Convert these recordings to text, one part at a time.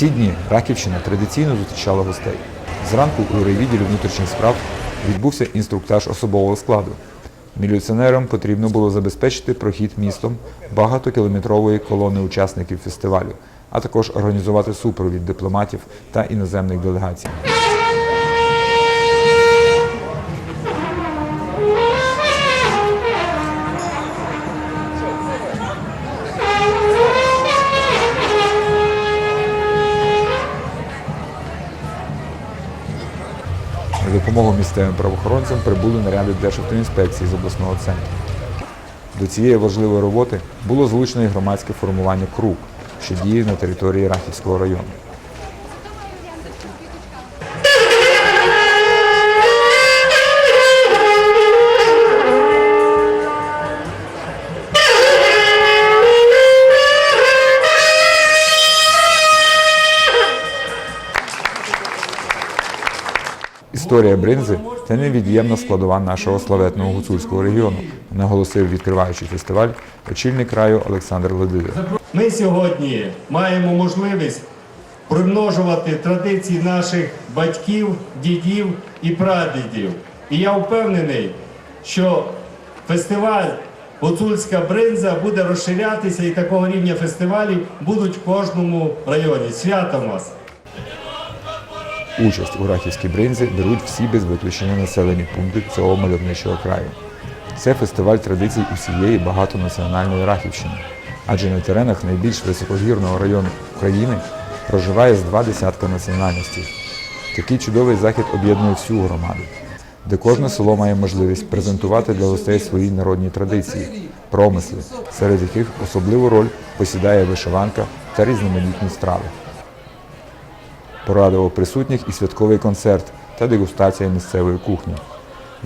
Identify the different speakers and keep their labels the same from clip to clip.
Speaker 1: ці дні Раківщина традиційно зустрічала гостей. Зранку у райвідділі внутрішніх справ відбувся інструктаж особового складу. Міліціонерам потрібно було забезпечити прохід містом багатокілометрової колони учасників фестивалю, а також організувати супровід дипломатів та іноземних делегацій. Допомогу місцевим правоохоронцям прибули наряди Державтоінспекції з обласного центру. До цієї важливої роботи було залучено і громадське формування «Круг», що діє на території Рахівського району. Історія бринзи це невід'ємна складова нашого славетного гуцульського регіону, наголосив, відкриваючи фестиваль, очільник краю Олександр Ледида.
Speaker 2: Ми сьогодні маємо можливість примножувати традиції наших батьків, дідів і прадідів. І я впевнений, що фестиваль Гуцульська бринза буде розширятися і такого рівня фестивалів будуть в кожному районі. Святом вас!
Speaker 1: Участь у рахівській бринзі беруть всі без виключення населені пункти цього мальовничого краю. Це фестиваль традицій усієї багатонаціональної Рахівщини, адже на теренах найбільш високогірного району України проживає з два десятка національностей. Такий чудовий захід об'єднує всю громаду, де кожне село має можливість презентувати для гостей свої народні традиції, промисли, серед яких особливу роль посідає вишиванка та різноманітні страви. Порадував присутніх і святковий концерт та дегустація місцевої кухні.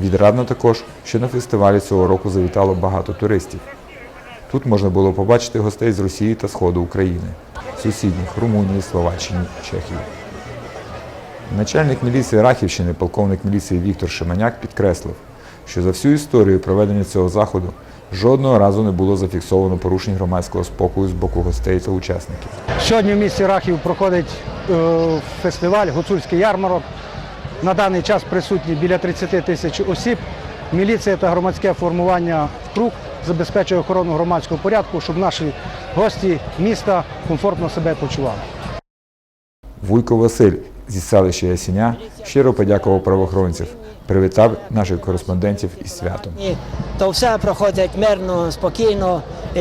Speaker 1: Відрадно також, що на фестивалі цього року завітало багато туристів. Тут можна було побачити гостей з Росії та Сходу України, сусідніх Румунії, Словаччини, Чехії. Начальник міліції Рахівщини, полковник міліції Віктор Шиманяк підкреслив, що за всю історію проведення цього заходу жодного разу не було зафіксовано порушень громадського спокою з боку гостей та учасників.
Speaker 3: Сьогодні в місті Рахів проходить е, фестиваль Гуцульський ярмарок. На даний час присутні біля 30 тисяч осіб. Міліція та громадське формування круг забезпечує охорону громадського порядку, щоб наші гості міста комфортно себе почували.
Speaker 1: Вуйко Василь зі селища Ясіня щиро подякував правоохоронців, привітав наших кореспондентів із святом.
Speaker 4: То все проходить мирно, спокійно. І,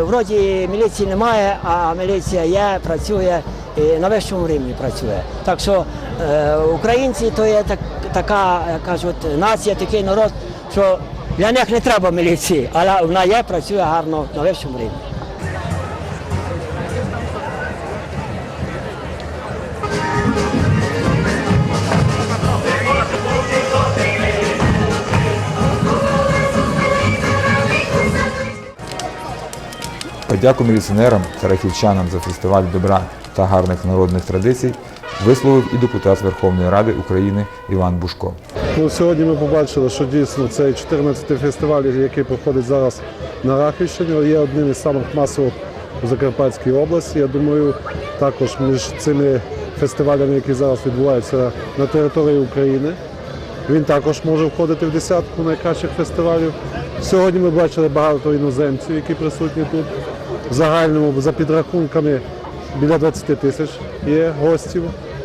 Speaker 4: вроді міліції немає, а міліція є, працює і на вищому рівні працює. Так що е, українці то є так, така, як кажуть, нація, такий народ, що для них не треба міліції, але вона є, працює гарно на вищому рівні.
Speaker 1: Подяку міліціонерам та рахівчанам за фестиваль добра та гарних народних традицій висловив і депутат Верховної Ради України Іван Бушко.
Speaker 5: Ну, сьогодні ми побачили, що дійсно цей 14-й фестиваль, який проходить зараз на Рахівщині, є одним із самих масових у Закарпатській області. Я думаю, також між цими фестивалями, які зараз відбуваються на території України. Він також може входити в десятку найкращих фестивалів. Сьогодні ми бачили багато іноземців, які присутні тут. В загальному за підрахунками біля 20 тисяч є гостів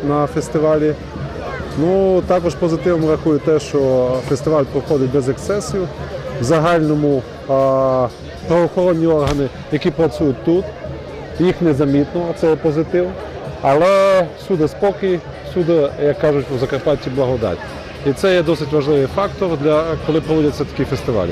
Speaker 5: на фестивалі. Ну, також позитивно рахую те, що фестиваль проходить без ексцесів. В загальному а, правоохоронні органи, які працюють тут, їх незамітно, це позитив. Але всюди спокій, всюди, як кажуть у Закарпатті, благодать. І це є досить важливий фактор, для коли проводяться такі фестивалі.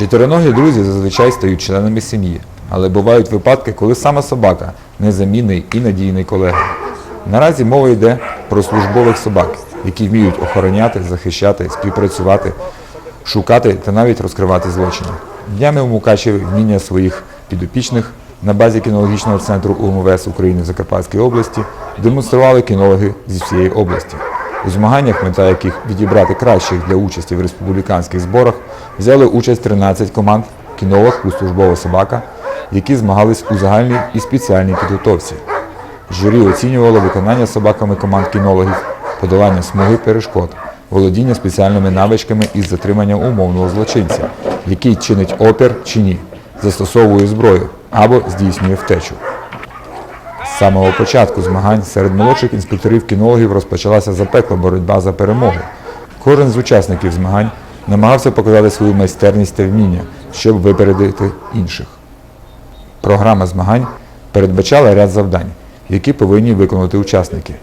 Speaker 1: Чотириногі друзі зазвичай стають членами сім'ї, але бувають випадки, коли сама собака незамінний і надійний колега. Наразі мова йде про службових собак, які вміють охороняти, захищати, співпрацювати, шукати та навіть розкривати злочини. Днями у Мукачеві вміння своїх підопічних на базі кінологічного центру УМВС України в Закарпатській області демонстрували кінологи зі всієї області. У змаганнях, мета яких відібрати кращих для участі в республіканських зборах, взяли участь 13 команд кінолог плюс службова собака, які змагались у загальній і спеціальній підготовці. Журі оцінювало виконання собаками команд кінологів, подолання смуги перешкод, володіння спеціальними навичками із затримання умовного злочинця, який чинить опір чи ні, застосовує зброю або здійснює втечу. З самого початку змагань серед молодших інспекторів кінологів розпочалася запекла боротьба за перемогу. Кожен з учасників змагань намагався показати свою майстерність та вміння, щоб випередити інших. Програма змагань передбачала ряд завдань, які повинні виконати учасники.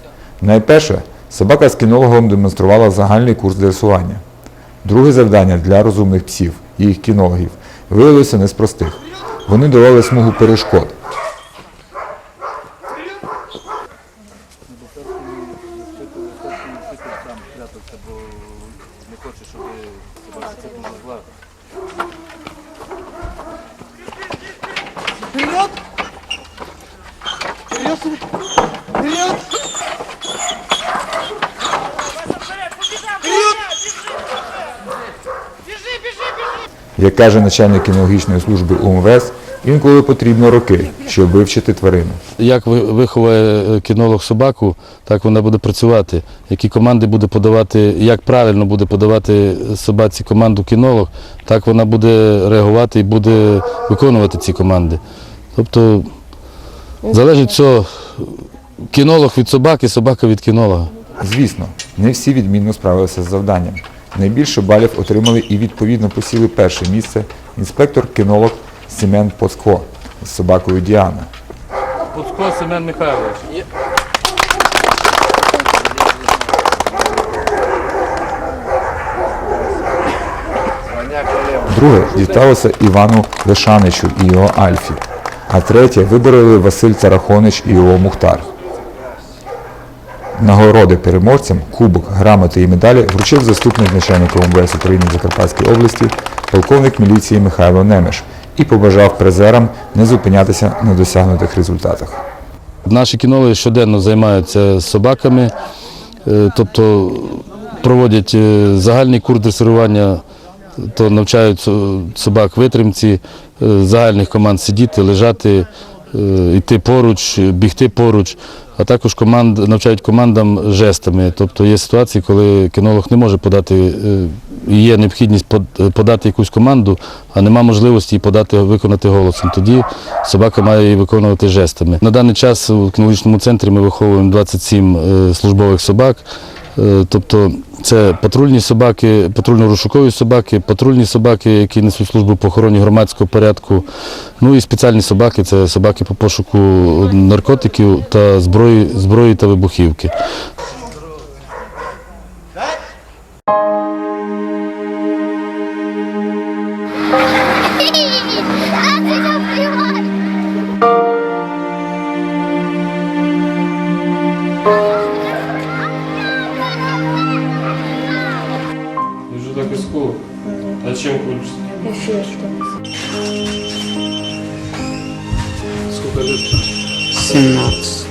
Speaker 1: Найперше, собака з кінологом демонструвала загальний курс дресування. Друге завдання для розумних псів і їх кінологів виявилося не з простих. Вони долали смугу перешкод. Як каже начальник кінологічної служби УМВС, інколи потрібно роки, щоб вивчити тварину.
Speaker 6: Як ви- виховує е, кінолог собаку, так вона буде працювати. Які команди буде подавати, як правильно буде подавати собаці команду кінолог, так вона буде реагувати і буде виконувати ці команди. Тобто залежить все, кінолог від собаки, собака від кінолога.
Speaker 1: Звісно, не всі відмінно справилися з завданням. Найбільше балів отримали і відповідно посіли перше місце інспектор-кінолог Семен Поцко з собакою Діана.
Speaker 6: Пуцко Семен Михайлович.
Speaker 1: Друге дісталося Івану Лешаничу і його Альфі. А третє вибороли Василь Царахонич і його Мухтар. Нагороди переможцям, кубок, грамоти і медалі вручив заступник начальника МВС України в Закарпатській області, полковник міліції Михайло Немеш і побажав призерам не зупинятися на досягнутих результатах.
Speaker 6: Наші кінологи щоденно займаються собаками, е, тобто проводять е, загальний курс дресирування, то навчають собак витримці, е, загальних команд сидіти, лежати, йти поруч, бігти поруч, а також команд, навчають командам жестами. Тобто є ситуації, коли кінолог не може подати, е, є необхідність подати якусь команду, а нема можливості її подати, виконати голосом. Тоді собака має її виконувати жестами. На даний час у кінологічному центрі ми виховуємо 27 е, службових собак. Е, Тобто це патрульні собаки, патрульно-розшукові собаки, патрульні собаки, які несуть службу по охороні громадського порядку. Ну і спеціальні собаки це собаки по пошуку наркотиків та зброї, зброї та вибухівки.
Speaker 7: Już tak jest cool. A чем хочешь? Сколько лет?
Speaker 8: 17.